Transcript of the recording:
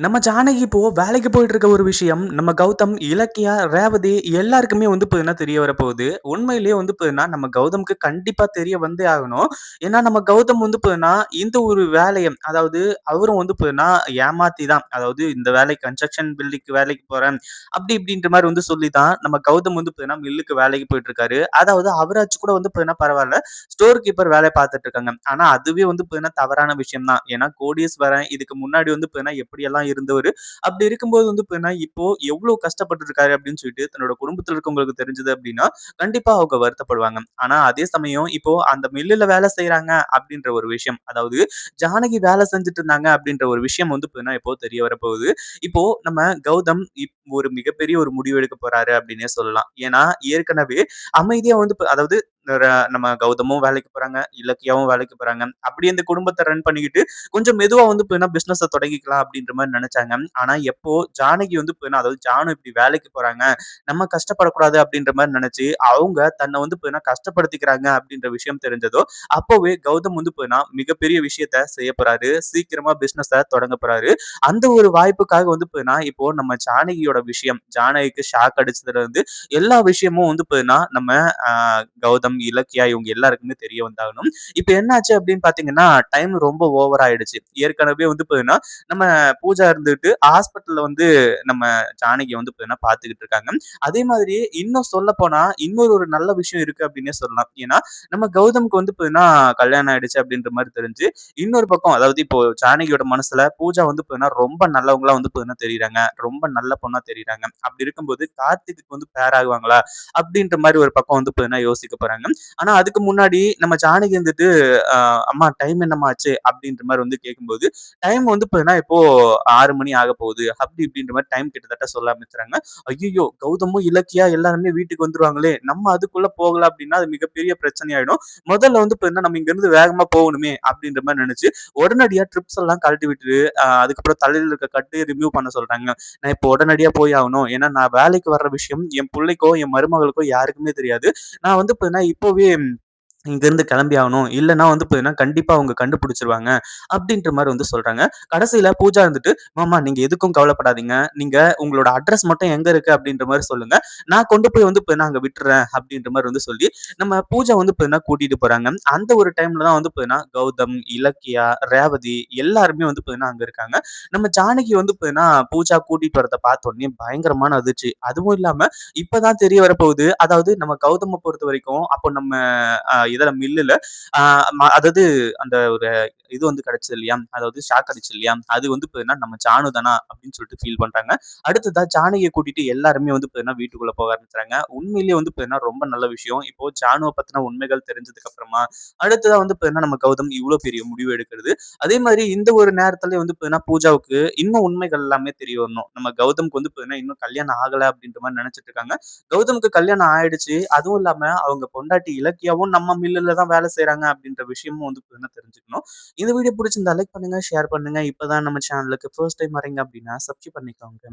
நம்ம ஜானகி இப்போ வேலைக்கு போயிட்டு இருக்க ஒரு விஷயம், நம்ம கௌதம், இலக்கியா, ரேவதி எல்லாருக்குமே வந்து பார்த்தீங்கன்னா தெரிய வரப்போகுது. உண்மையிலேயே வந்து பார்த்தீங்கன்னா, நம்ம கௌதம்க்கு கண்டிப்பா தெரிய வந்தே ஆகணும். ஏன்னா, நம்ம கௌதம் வந்து பார்த்தீங்கன்னா, இந்த ஒரு வேலையை அதாவது அவரும் வந்து பார்த்தீங்கன்னா, ஏமாத்தி தான் அதாவது இந்த வேலை கன்ஸ்ட்ரக்ஷன் பில்டிங்க்கு வேலைக்கு போறேன், அப்படி இப்படின்ற மாதிரி வந்து சொல்லி தான் நம்ம கௌதம் வந்து பார்த்தீங்கன்னா, மில்லுக்கு வேலைக்கு போயிட்டு இருக்காரு. அதாவது அவராச்சும் கூட வந்து பார்த்தீங்கன்னா பரவாயில்ல ஸ்டோர் கீப்பர் வேலை பார்த்துட்டு இருக்காங்க. ஆனா, அதுவே வந்து பார்த்தீங்கன்னா தவறான விஷயம் தான். ஏன்னா, கோடீஸ்வரன் இதுக்கு முன்னாடி வந்து பார்த்தீங்கன்னா எப்படியெல்லாம் இருந்தவர் அப்படி இருக்கும்போது வந்து பார்த்தீங்கன்னா, இப்போ எவ்வளவு கஷ்டப்பட்டு இருக்காரு அப்படின்னு சொல்லிட்டு தன்னோட குடும்பத்தில் இருக்கவங்களுக்கு தெரிஞ்சது அப்படின்னா, கண்டிப்பா அவங்க வருத்தப்படுவாங்க. ஆனா அதே சமயம் இப்போ அந்த மில்லுல வேலை செய்யறாங்க அப்படின்ற ஒரு விஷயம், அதாவது ஜானகி வேலை செஞ்சுட்டு இருந்தாங்க அப்படின்ற ஒரு விஷயம் வந்து பார்த்தீங்கன்னா, இப்போ தெரிய வரப்போகுது. இப்போ நம்ம கௌதம் இப் ஒரு மிகப்பெரிய ஒரு முடிவு எடுக்க போறாரு அப்படின்னே சொல்லலாம். ஏன்னா ஏற்கனவே அமைதியா வந்து அதாவது நம்ம கௌதமும் வேலைக்கு போறாங்க, இலக்கியாவும் வேலைக்கு போறாங்க. அப்படி இந்த குடும்பத்தை ரன் பண்ணிக்கிட்டு கொஞ்சம் மெதுவா வந்து போய்னா பிசினஸ தொடங்கிக்கலாம் அப்படின்ற மாதிரி நினச்சாங்க ஆனா எப்போ ஜானகி வந்து பார்த்தீங்கன்னா அதாவது ஜானு இப்படி வேலைக்கு போறாங்க, நம்ம கஷ்டப்படக்கூடாது அப்படின்ற மாதிரி நெனச்சு, அவங்க தன்னை வந்து பார்த்தீங்கன்னா கஷ்டப்படுத்திக்கிறாங்க அப்படின்ற விஷயம் தெரிஞ்சதோ, அப்போவே கௌதம் வந்து பார்த்தீங்கன்னா மிகப்பெரிய விஷயத்த செய்ய போறாரு. சீக்கிரமா பிசினஸ தொடங்க போறாரு. அந்த ஒரு வாய்ப்புக்காக வந்து பார்த்தீங்கன்னா, இப்போ நம்ம ஜானகியோட விஷயம், ஜானகிக்கு ஷாக் அடிச்சதுல இருந்து எல்லா விஷயமும் வந்து பார்த்தீங்கன்னா, நம்ம கௌதம் கௌதம், இலக்கியா இவங்க எல்லாருக்குமே தெரிய வந்தாகணும். இப்ப என்னாச்சு அப்படின்னு பாத்தீங்கன்னா டைம் ரொம்ப ஓவர் ஆயிடுச்சு. ஏற்கனவே வந்து பார்த்தீங்கன்னா, நம்ம பூஜா இருந்துட்டு ஹாஸ்பிட்டல்ல வந்து நம்ம ஜானகி வந்து பார்த்தீங்கன்னா பார்த்துக்கிட்டு இருக்காங்க. அதே மாதிரி இன்னும் சொல்ல போனா இன்னொரு ஒரு நல்ல விஷயம் இருக்கு அப்படின்னே சொல்லலாம். ஏன்னா, நம்ம கௌதம்க்கு வந்து பார்த்தீங்கன்னா கல்யாணம் ஆயிடுச்சு அப்படின்ற மாதிரி தெரிஞ்சு, இன்னொரு பக்கம் அதாவது இப்போ ஜானகியோட மனசுல பூஜா வந்து பார்த்தீங்கன்னா ரொம்ப நல்லவங்களா வந்து பார்த்தீங்கன்னா தெரியுறாங்க ரொம்ப நல்ல பொண்ணா தெரியுறாங்க அப்படி இருக்கும்போது கார்த்திக்கு வந்து பேர் ஆகுவாங்களா? அப்படின்ற மாதிரி ஒரு பக்கம் வந்து பார்த்தீங்கன்னா யோசிக்க போறாங்க. ஆனா அதுக்கு முன்னாடி நம்ம ஜானகி வந்துட்டு, "அம்மா டைம் என்னம்மா ஆச்சு?" அப்படின்ற மாதிரி வந்து கேட்கும்போது, டைம் வந்து பார்த்தீங்கன்னா இப்போ ஆறு மணி ஆகப்போகுது. அப்படி இப்படின்ற மாதிரி டைம் கிட்டத்தட்ட சொல்ல ஆரம்பிச்சுறாங்க. ஐயோ கௌதமும், இலக்கியா எல்லாருமே வீட்டுக்கு வந்துருவாங்களே! நம்ம அதுக்குள்ள போகல அப்படின்னா, அது மிகப்பெரிய பிரச்சனை ஆயிடும். முதல்ல வந்து பார்த்தீங்கன்னா, நம்ம இங்கருந்து வேகமா போகணுமே அப்படின்ற மாதிரி நினைச்சு உடனடியா ட்ரிப்ஸ் எல்லாம் கழட்டி விட்டுட்டு, அதுக்கப்புறம் தலையில் இருக்க கட்டு ரிமூவ் பண்ண சொல்றாங்க. நான் இப்போ உடனடியா போய் ஆகணும். ஏன்னா, நான் வேலைக்கு வர்ற விஷயம் என் புள்ளைக்கோ, என் மருமகளுக்கோ யாருக்குமே தெரியாது. நான் வந்து பார்த்தீங்கன்னா, i powiem இங்கேருந்து கிளம்பி ஆகணும். இல்லைன்னா வந்து பார்த்தீங்கன்னா, கண்டிப்பாக அவங்க கண்டுபிடிச்சிருவாங்க அப்படின்ற மாதிரி வந்து சொல்கிறாங்க கடைசியில் பூஜா இருந்துட்டு, "மாமா நீங்கள் எதுக்கும் கவலைப்படாதீங்க. நீங்கள் உங்களோட அட்ரஸ் மட்டும் எங்கே இருக்குது அப்படின்ற மாதிரி சொல்லுங்கள் நான் கொண்டு போய் வந்து பார்த்தீங்கன்னா அங்கே விட்டுறேன் அப்படின்ற மாதிரி வந்து சொல்லி, நம்ம பூஜா வந்து பார்த்தீங்கன்னா கூட்டிகிட்டு போகிறாங்க அந்த ஒரு டைமில் தான் வந்து பார்த்தீங்கன்னா, கௌதம், இலக்கியா, ரேவதி எல்லாருமே வந்து பார்த்தீங்கன்னா அங்கே இருக்காங்க. நம்ம ஜானகி வந்து பார்த்தீங்கன்னா, பூஜா கூட்டிகிட்டு வரதை பார்த்தோன்னே பயங்கரமான அதிர்ச்சி. அதுவும் இல்லாமல் இப்போ தான் தெரிய வரப்போகுது. அதாவது நம்ம கௌதம பொறுத்தவரைக்கும், அப்போ நம்ம அ மில்லுல அதாவது அந்த ஒரு இது வந்து கிடைச்சது இல்லையா? அதாவது ஷாக் அடிச்சு இல்லையா? அது வந்து பார்த்தீங்கன்னா, நம்ம ஜானு தானா அப்படின்னு சொல்லிட்டு ஃபீல் பண்றாங்க. அடுத்ததா ஜானகிய கூட்டிட்டு எல்லாருமே வந்து பார்த்தீங்கன்னா, வீட்டுக்குள்ள போக ஆரம்பிச்சுறாங்க. உண்மையிலேயே வந்து பார்த்தீங்கன்னா, ரொம்ப நல்ல விஷயம். இப்போ ஜானுவ பத்தின உண்மைகள் தெரிஞ்சதுக்கு அப்புறமா, அடுத்ததா வந்து பார்த்தீங்கன்னா, நம்ம கௌதம் இவ்ளோ பெரிய முடிவு எடுக்கிறது. அதே மாதிரி இந்த ஒரு நேரத்துல வந்து பார்த்தீங்கன்னா, பூஜாவுக்கு இன்னும் உண்மைகள் எல்லாமே தெரிய வரணும். நம்ம கௌதம்க்கு வந்து பார்த்தீங்கன்னா, இன்னும் கல்யாணம் ஆகல அப்படின்ற மாதிரி நினைச்சிட்டு இருக்காங்க. கௌதமுக்கு கல்யாணம் ஆயிடுச்சு. அதுவும் இல்லாம அவங்க பொண்டாட்டி இலக்கியாவும் நம்ம மில்லில் தான் வேலை செய்கிறாங்க அப்படின்ற விஷயமும் வந்து பார்த்தீங்கன்னா தெரிஞ்சுக்கணும். இந்த வீடியோ பிடிச்சிருந்தா லைக் பண்ணுங்க, ஷேர் பண்ணுங்க. இப்ப தான் நம்ம சேனலுக்கு ஃபர்ஸ்ட் டைம் வரீங்க அப்படின்னா சப்ஸ்கிரைப் பண்ணிக்கோங்க.